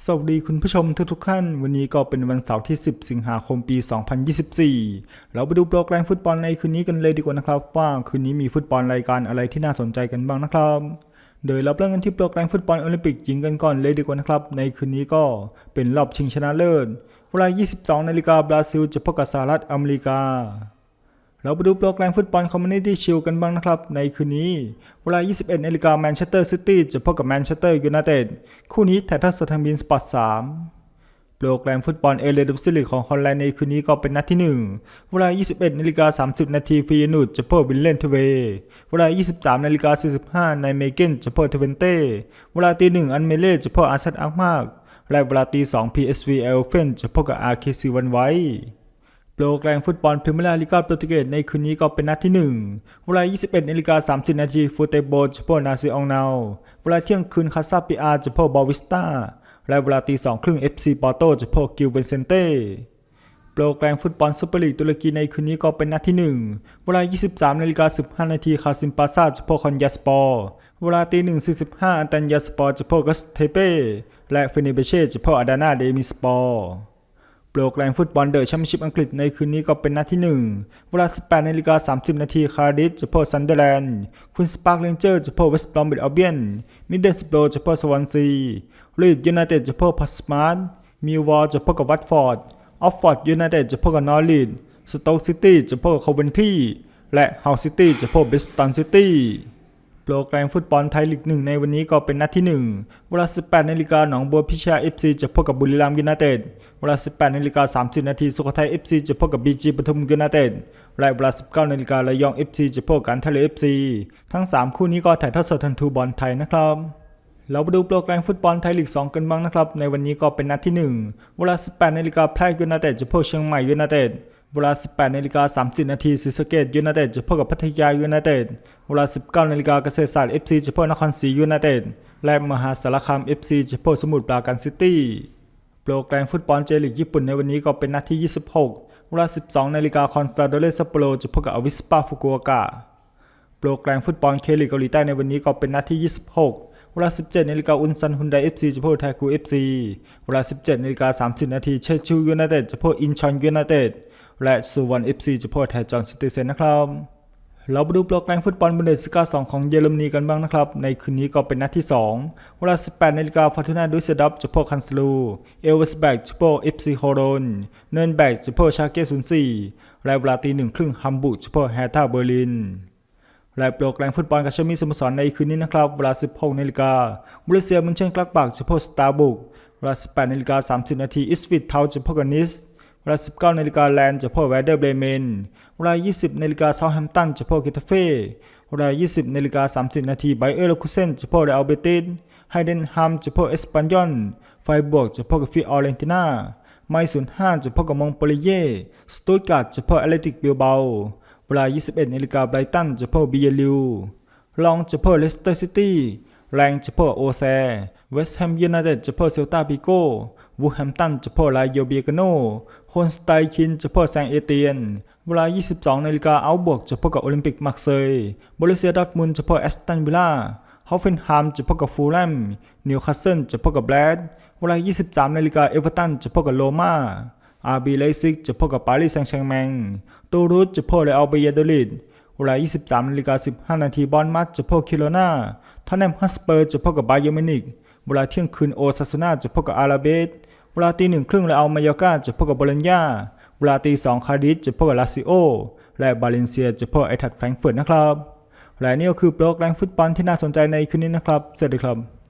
สวัสดีคุณผู้ชมทุกทุกๆท่าน วันนี้ก็เป็นวันเสาร์ที่ 10 สิงหาคมปี 2024 เราไปดูโปรแกรมฟุตบอลในคืนนี้กันเลยดีกว่านะครับ ว่าคืนนี้มีฟุตบอลรายการอะไรที่น่าสนใจกันบ้างนะครับโดยเราเริ่มกันที่โปรแกรมฟุตบอลโอลิมปิกหญิงกันก่อนเลยดีกว่านะครับ ในคืนนี้ก็เป็นรอบชิงชนะเลิศเวลา 22 นาฬิกาบราซิลจะพบกับสหรัฐอเมริกา เราไปดูโปรแกรมฟุตบอลคอมมูนิตี้ชิลกันบ้างนะครับ ในคืนนี้ เวลา 21นาฬิกาแมนเชสเตอร์ซิตี้จะพบกับแมนเชสเตอร์ยูไนเต็ดคู่นี้ถ่ายทอดสดทางบินสปอร์ต3โปรแกรมฟุตบอลเอเลดซิลิกของฮอลแลนด์ในคืนนี้ก็เป็นนัดที่ 1 เวลา 21นาฬิกา30 นาทีฟีนูดจะพบวินเลนทเวเวลา 23นาฬิกา45ในเมเกนจะพบเทเวนเต้เวลาตีหนึ่งอันเมเล่จะพบอาร์เซนอักมากและเวลาตีสอง PSV เอลเฟนจะพบกับ RKC วันไว้ โปรแกรมฟุตบอลพรีเมียร์ลีกาโปรตุเกสในคืนนี้ก็เป็นนัดที่ 1 เวลา 21นาฬิกา30 นาทีฟูเตโบจะพบนาซิอองนาวเวลาเที่ยงคืนคาซาปิอาจะพบบอวิสตาและเวลาตีสองครึ่ง FC ปอร์โตจะพบกิลเวนเซนเต้โปรแกรมฟุตบอลซูเปอร์ลีกตุรกีในคืนนี้ก็เป็นนัดที่ 1 เวลา 23นาฬิกา15 นาทีคาซิมปาซาจะพบคอนยาสปอร์ เวลาตี1 45อันตันยาสปอร์จะพบกัสเทเป้ และเฟเนเบเช่จะพบอาดานาเดมิสปอร์ โปรแกรมฟุตบอลเดอะแชมเปี้ยนชิพอังกฤษในคืนนี้ก็เป็นนัดที่ 1 เวลา 18นาฬิกา30 นาทีคาร์ดิฟจะพบซันเดอร์แลนด์ควีนสปาร์คเลนเจอร์จะพบเวสต์บรอมบิดอัลเบียนมิดเดิลสโปรจะพบสวอนซีลีดยูไนเต็ดจะพบพัสมาร์มิวอลจะพบกับวัตฟอร์ดออฟฟอร์ดยูไนเต็ดจะพบกับนอริดสโต๊กซิตี้จะพบกับโคเวนทีและเฮาซิตี้จะพบบิสตันซิตี้ โปรแกรมฟุตบอลไทยลีกหนึ่งในวันนี้ก็เป็นนัดที่ 1 เวลา 18นาฬิกาหนองบัวพิชยา FC จะพบกับบุรีรัมย์ยูไนเต็ด เวลา 18นาฬิกา30นาทีสุโขทัย FC จะพบกับบีจีปทุมยูไนเต็ด และเวลา 19นาฬิการะยอง FC จะพบกับการทะเล FC ทั้ง 3 คู่นี้ก็ถ่ายทอดสดทางทูบอลไทยนะครับเราไปดูโปรแกรมฟุตบอลไทยลีก 2 กันบ้างนะครับ ในวันนี้ก็เป็นนัดที่ 1 เวลา 18นาฬิกาแพร่ยูไนเต็ดจะพบเชียงใหม่ยูไนเต็ด เวลา 18นาฬิกา30 นาทีศรีสะเกษยูไนเต็ดจะพบกับพัทยายูไนเต็ดเวลา 19นาฬิกาเกษตรศาสตร์ FC จะพบนครศรียูไนเต็ดและมหาสารคาม FC จะพบสมุทรปราการซิตี้โปรแกรมฟุตบอลเจลีกญี่ปุ่นในวันนี้ก็เป็นนัดที่ 26 เวลา 12นาฬิกาคอนสตาโดเลซัปโปโรจะพบกับอวิสปาฟุกุโอกะโปรแกรมฟุตบอลเคลีกเกาหลีใต้ในวันนี้ก็เป็นนัดที่ 26เวลา 17นาฬิกาอุนซันฮุนไดเอฟซีจะพบไทกูเอฟซีเวลา 17นาฬิกา30 นาทีเชชูยูไนเต็ดจะพบอินชอนยูไนเต็ด และสุวรรณเอฟซีจะพบไทจอนซิติเซนนะครับ เราไปดูโปรแกรมฟุตบอลบุนเดสกา2ของเยอรมนีกันบ้างนะครับ ในคืนนี้ก็เป็นนัดที่ 2 เวลา 18นาฬิกาฟอร์ตูนาดุสเซดอฟจะพบคันสลูเอลเวสแบกจะพบเอฟซีโคโรนเนนแบกจะพบชาเก้04และเวลาตีหนึ่งครึ่งฮัมบูร์กจะพบแฮท่าเบอร์ลินและโปรแกรมฟุตบอลกับชมีสโมสรในคืนนี้นะครับ เวลา 16นาฬิกาบรูเซียมุนเชนกลักบักจะพบสตาร์บุกเวลา 18นาฬิกา30นาทีอิสฟิตเทาจะพบกับนิส เวลา 19นาฬิกาแลนด์จะพบแวเดอร์เบเมน เวลา 20นาฬิกาเซาแฮมป์ตันจะพบกิตาเฟ่ เวลา 20นาฬิกา30นาทีไบเออร์ลคูเซนจะพบเรอัลเบติสไฮเดนฮัมจะพบเอสปันยอน ไฟบวกจะพบกับฟิออเรนตินาไมศูนย์ห้าจะพบกับมองโปลีเย่ สตูตการ์ดจะพบแอตเลติกบิลเบา เวลา 21นาฬิกาไบรตันจะพบบีเยลิว ลองจะพบเลสเตอร์ซิตี้ แรงจะพบโอแซ เวสต์แฮมยูไนเต็ดจะพบเซลตาปิโก้ วูแฮมตันจะพบลายโยเบียกโนโคนสไตคินจะพบแซงเอเตียน เวลา 22นาฬิกาเอาบวกจะพบกับโอลิมปิกมักเซยบริเซียดอร์ทมุนด์จะแอสตันวิลล่าฮอฟเฟนฮัมจะพบกับฟูลแลม นิวคาสเซิลจะพบกับแบรดเวลา 23 นาฬิกาเอเวอร์ตันจะพบกับโรม่าอาร์บีไลซิกจะพบกับปารีสแซงต์แชร์แมงตูรูสจะพบกับเรอัลเบยโดลิด เวลา 23นาฬิกา15 นาทีบอลมัดจะพบคิโลนาทอนแนมฮัสเปอร์จะพบกับบาเยอร์มินิก เวลาเที่ยงคืนโอซาซูนาจะพบกับอาราเบส เวลาตีหนึ่งครึ่งและเอามายอกาจะพบกับโบโลญญาเวลาตีสองคาร์ดิสจะพบกับลาซิโอ และบาเลนเซียจะพบไอทัดแฟรงเฟิร์ตนะครับ และนี่ก็คือโปรแกรมฟุตบอลที่น่าสนใจในคืนนี้นะครับ สวัสดีครับ